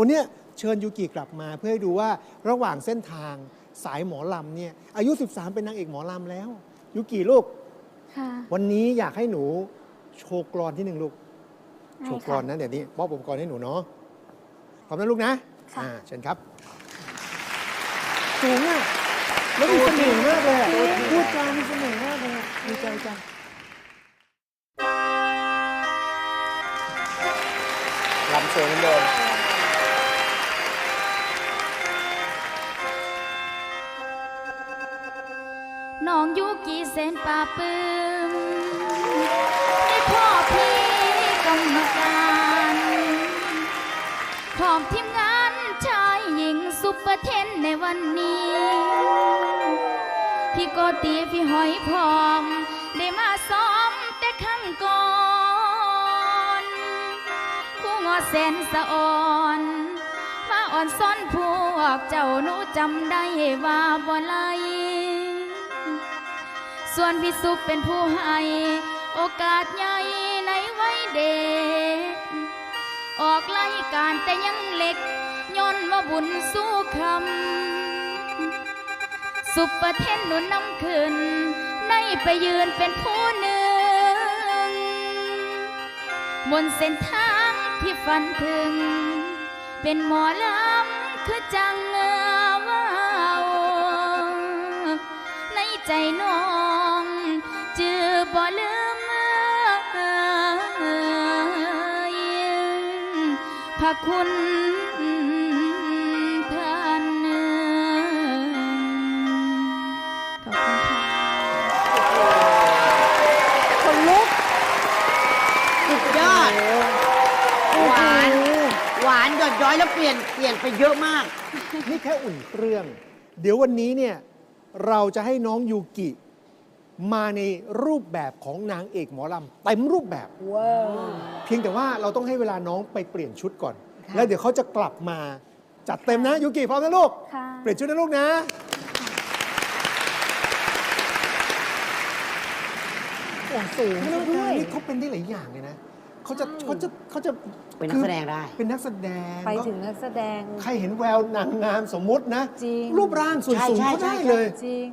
วันเนี้ยเชิญยูกิกลับมาเพื่อให้ดูว่าระหว่างเส้นทางสายหมอลำเนี่ยอายุ 13 เป็นนางเอกหมอลำแล้วยูกิลูก ค่ะ วันนี้อยากให้หนูโชว์กรอนที่หนึ่งลูกได้โชว์กรอนนะเดี๋ยวนี้มอบอุปกรณ์ให้หนูเนาะพร้อมนะลูกนะค่ะ อ่าเชิญครับสูงอะแล้วมีเสน่ห์มากเลยอะพูดจามีเสน่ห์มากเลยอะดีใจจัง ลำสวยเหมือนเดิม น้องยุกีเซนป่าปืมได้พ่อพี่กรรมการพร้อมทีมงานชายหญิงซุปเปอร์เทนในวันนี้ พี่โกตีพี่หอยพร้อม ได้มาซ้อมแต่ครั้งก่อนคู่งอแสนสะอ่อนมาอ่อนซ้อนพวกเจ้าหนูจำได้ว่าบ่ไล ส่วนพี่สุขเป็นผู้ให้ โอกาสใหญ่ในวัยเด็ก ออกรายการแต่ยังเล็กย้อนว่าบุญสู้คำ สุปเปร์เทนหนุนนำขึ้น ในไปยืนเป็นผู้หนึ่ง บนเส้นทางที่ฝันถึง เป็นหมอลำคือจัง พระคุณท่านขอบคุณค่ะคนลุกสุดยอด หวาน หวานหยดย้อยแล้วเปลี่ยน เปลี่ยนไปเยอะมาก นี่แค่อุ่นเครื่อง เดี๋ยววันนี้เนี่ย เราจะให้น้องยูกิ มาในรูปแบบของนางเอกหมอลำเต็มรูปแบบ ว้าว เพียงแต่ว่าเราต้องให้เวลาน้องไปเปลี่ยนชุดก่อนแล้วเดี๋ยวเขาจะกลับมาจัดเต็มนะยูกิพร้อมนะลูก ค่ะ เปลี่ยนชุดนะลูกนะ โอ้สูงด้วย นี่เขาเป็นได้หลายอย่างเลยนะเขาจะเขาจะเขาจะเป็นนักแสดงได้เป็นนักแสดงไปถึงนักแสดง ใครเห็นแววนางงามสมมุตินะ จริง รูปร่างส่วนใช่สูงใช่ เขาได้ใช่เลย จริง